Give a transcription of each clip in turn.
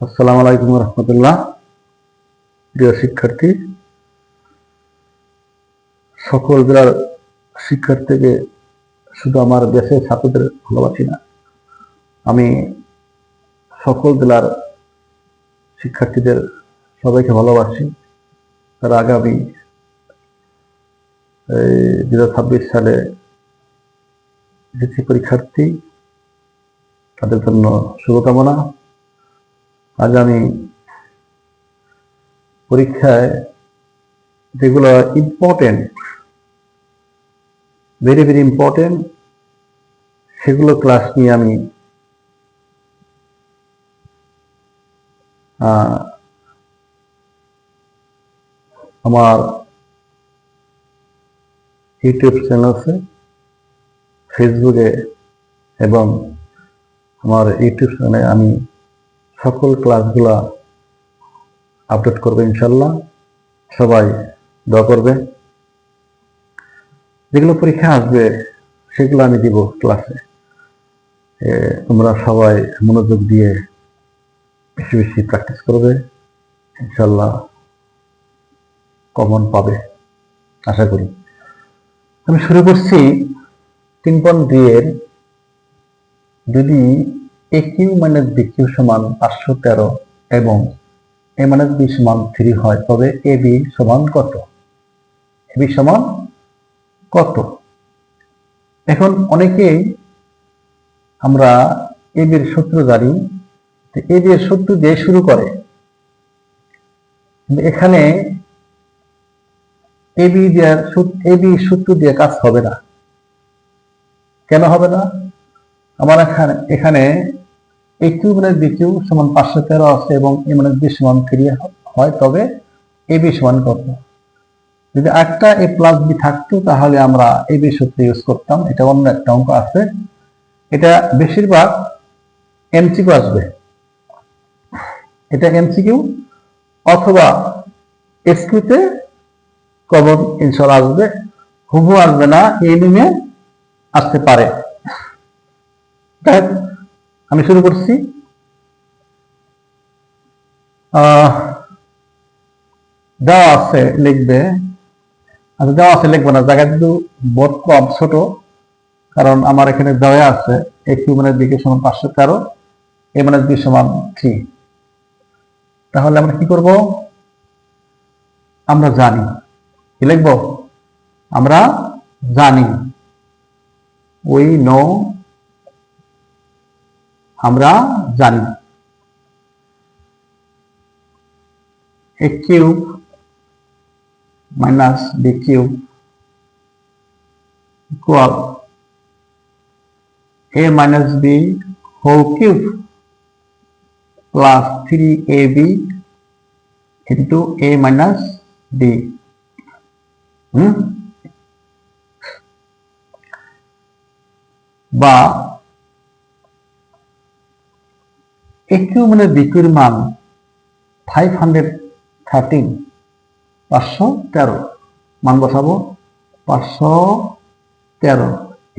আসসালামু আলাইকুম রহমতুল্লাহ। প্রিয় শিক্ষার্থী, সকল জেলার শিক্ষার্থীকে শুধু আমার দেশের ছাত্রদের ভালোবাসি না, আমি সকল জেলার শিক্ষার্থীদের সবাইকে ভালোবাসি। তারা আগামী এই দু হাজার ছাব্বিশ সালে পরীক্ষার্থী তাদের জন্য শুভকামনা। আগামী পরীক্ষায় যেগুলো ইম্পর্টেন্ট ভেরি ভেরি ইম্পর্টেন্ট সেগুলো ক্লাস নিয়ে আমি আমার ইউটিউব চ্যানেল আছে ফেসবুকে এবং আমার ইউটিউব চ্যানেলে আমি সকল ক্লাসগুলা আপলোড করব ইনশাল্লাহ। সবাই দোয়া করবে। যেগুলো পরীক্ষা আসবে, সেগুলো আমি দিব ক্লাসে তোমরা সবাই মনোযোগ দিয়ে বেশি বেশি প্র্যাকটিস করবে। ইনশাল্লাহ কমন পাবে, আশা করি। আমি শুরু করছি তিন পয়েন্ট এর যদি a cube minus b cube সমান পাঁচশো তেরো এবং এ মাইনাস বি সমান থ্রি হয়, তবে এ বি সমান কত? এ বি সমান কত? এখন অনেকেই আমরা এ বির সূত্র জানি এ বি এর সূত্র দিয়ে শুরু করে। এখানে এ বি দেওয়ার বি সূত্র দিয়ে কাজ হবে না। কেন হবে না? আমার এখানে এখানে a cube minus b cube সমান পাঁচশো তেরো আছে এবং এ মাইনাস বি সমান থ্রি হয়, তবে এ বি সমান কত? যদি একটা এ প্লাস বি থাকতো, তাহলে আমরা এ বি সূত্র ইউজ করতাম। এটা অন্য একটা অঙ্ক আছে। এটা বেশিরভাগ এমসিকিউ আসবে। এটা এমসিকিউ অথবা এসকিউতে কমন ইনশাল আসবে। হুবু আসবে না, এই নিমে আসতে পারে। তাই আমি শুরু করছি। দেওয়া আছে লিখবে। আচ্ছা দেওয়া আছে লিখব না। জায়গা কিন্তু বোধ কম ছোট, কারণ আমার এখানে দেওয়া আছে এ কিউ মানে দিকে সমান পাঁচশো তেরো এ মানে বি সমান থ্রি তাহলে আমরা কি করব? আমরা জানি। কি লিখব? আমরা জানি। উই নো আমরা জানি minus b cube equal a minus b whole cube plus three a b into a minus b hmm বা একটু মানে বিক্রির মান ফাইভ হান্ড্রেড থার্টিন পাঁচশো তেরো। মান বসাবো, পাঁচশো তেরো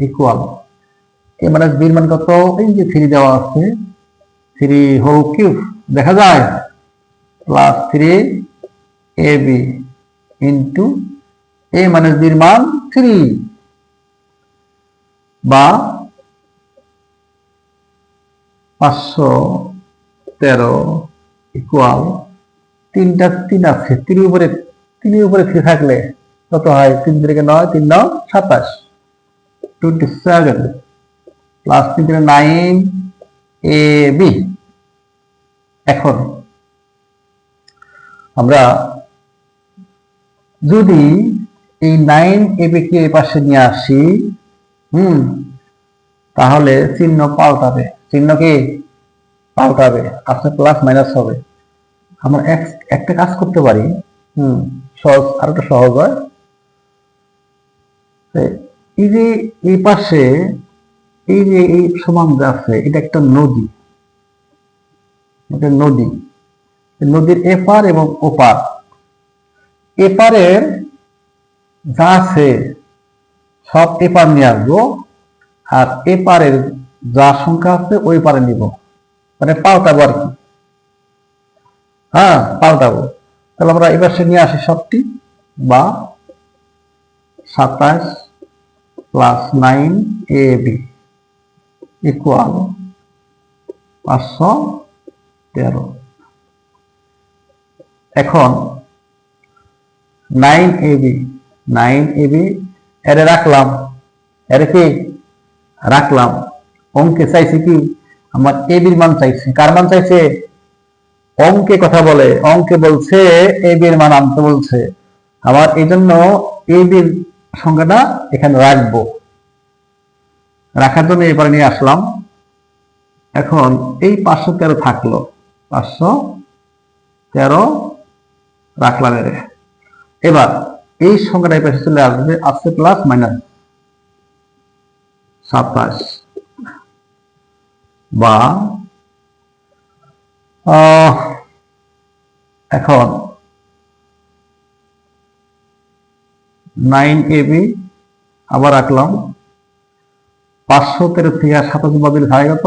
ইকুয়াল এ মানে বির মান কত? এই যে থ্রি দেওয়া আছে থ্রি হোল কিউব দেখা যায়? Plus three a b into a মানে বির মান থ্রি বা পাঁচশো তেরো ইকুয়াল তিনটা তিন আছে তিন উপরে, তিনের উপরে থ্রি থাকলে কত হয়? তিন থেকে নয়, তিন নয়, সাতাশ। টোয়েন্টি সেভেন প্লাস তিন থেকে নাইন এ বি এখন আমরা যদি এই নাইন এ বি কে পাশে নিয়ে আসি, হুম, তাহলে চিহ্ন পাল্টাবে। চিহ্ন কি? পাল্টাবে, আপনার প্লাস মাইনাস হবে। আমরা এক- একটা কাজ করতে পারি, হুম, সহজ আর একটা সহজ হয়। এই যে, এই পাশে, এই যে, এই সমান যে আছে, এটা একটা নদী। এটা নদী। নদীর এপার এবং ওপার। এপারের যা আছে, সব এপার নিয়ে আসব, আর এপারের যা সংখ্যা আছে, ওই পারে নিব। মানে পাল্টাবো আর কি। হ্যাঁ পাল্টাবো। তাহলে আমরা এবার সে নিয়ে আসি সবটি। বা সাতাশ plus nine a b equal পাঁচশো তেরো। এখন nine a b nine a b এরে রাখলাম। এরে কি? রাখলাম। অঙ্কে চাইছে কি? আমার এ বির মান চাইছে। কার মান চাইছে? অঙ্কে কথা বলে। অঙ্কে বলছে এ বির মান আনতে বলছে। আমার এই জন্য এ বির সংখ্যাটা এখানে রাখব। রাখার জন্য এবারে নিয়ে আসলাম। এখন এই পাঁচশো তেরো থাকল। পাঁচশো তেরো রাখলাম এর। এবার এই সংখ্যাটা এই পাশে চলে আসবে আসছে প্লাস মাইনাস সাতাশ। বা এখন নাইন এবি আবার রাখলাম। পাঁচশো তেরো থেকে সাতাশ বাদিল হয় কত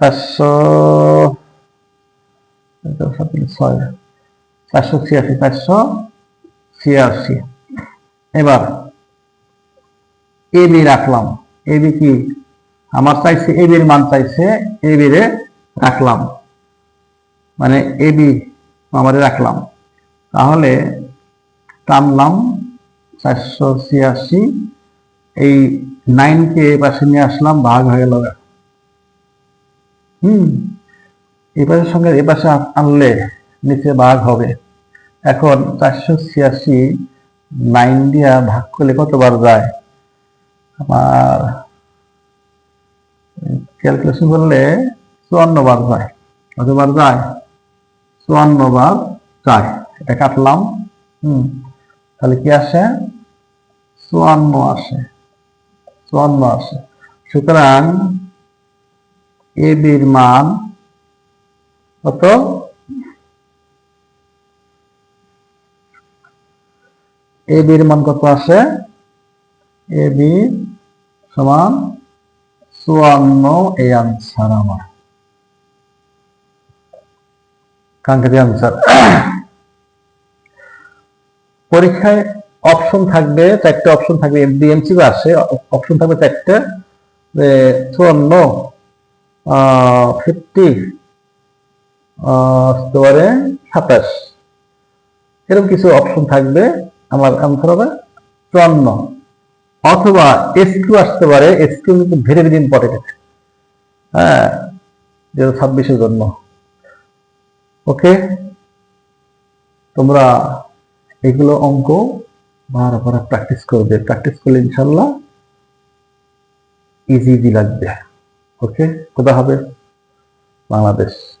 চারশো ছয়, চারশো ছিয়াশি চারশো ছিয়াশি। এবার এবি রাখলাম। এবি কি? আমার চাইছে এ বির মান চাইছে এবি রে রাখলাম। মানে এবি আমারে রাখলাম। তাহলে টানলাম চারশো ছিয়াশি। এই নাইনকে পাশে নিয়ে আসলাম, ভাগ হয়ে গেল। হুম, এই পাশের সঙ্গে এ পাশে আনলে নিচে ভাগ হবে। এখন চারশো ছিয়াশি নাইন দিয়া ভাগ করলে কতবার যায়? আমার ক্যালকুলেশন করলে চুয়ান্ন বার যায়। কতবার যায়? চুয়ান্ন বার যায়। এটা কাটলাম, হুম। তাহলে কি আসে? চুয়ান্ন আসে। চুয়ান্ন আসে। সুতরাং এ বির মান কত? এ বির মান কত আসে? এ বি সমান চুয়ান্ন এই আনসার আমার কাঙ্ক্ষিত আনসার পরীক্ষায় অপশন থাকবে চারটে অপশন থাকবে এমডিএমসি আসে অপশন থাকবে চারটে চুয়ান্ন ফিফটি সাতাশ। এরকম কিছু অপশন থাকবে, আমার আনসার হবে চুয়ান্ন। অথবা এসকিউ আসতে পারে এসকিউ কিন্তু ভেরি ভেরি ইম্পর্টেন্ট হ্যাঁ যেটা ছাব্বিশের জন্য ওকে? তোমরা এগুলো অঙ্ক বারবার প্র্যাকটিস করবে। প্র্যাকটিস করলে ইনশাল্লাহ ইজি ইজি লাগবে। ওকে? খোদা হবে? বাংলাদেশ।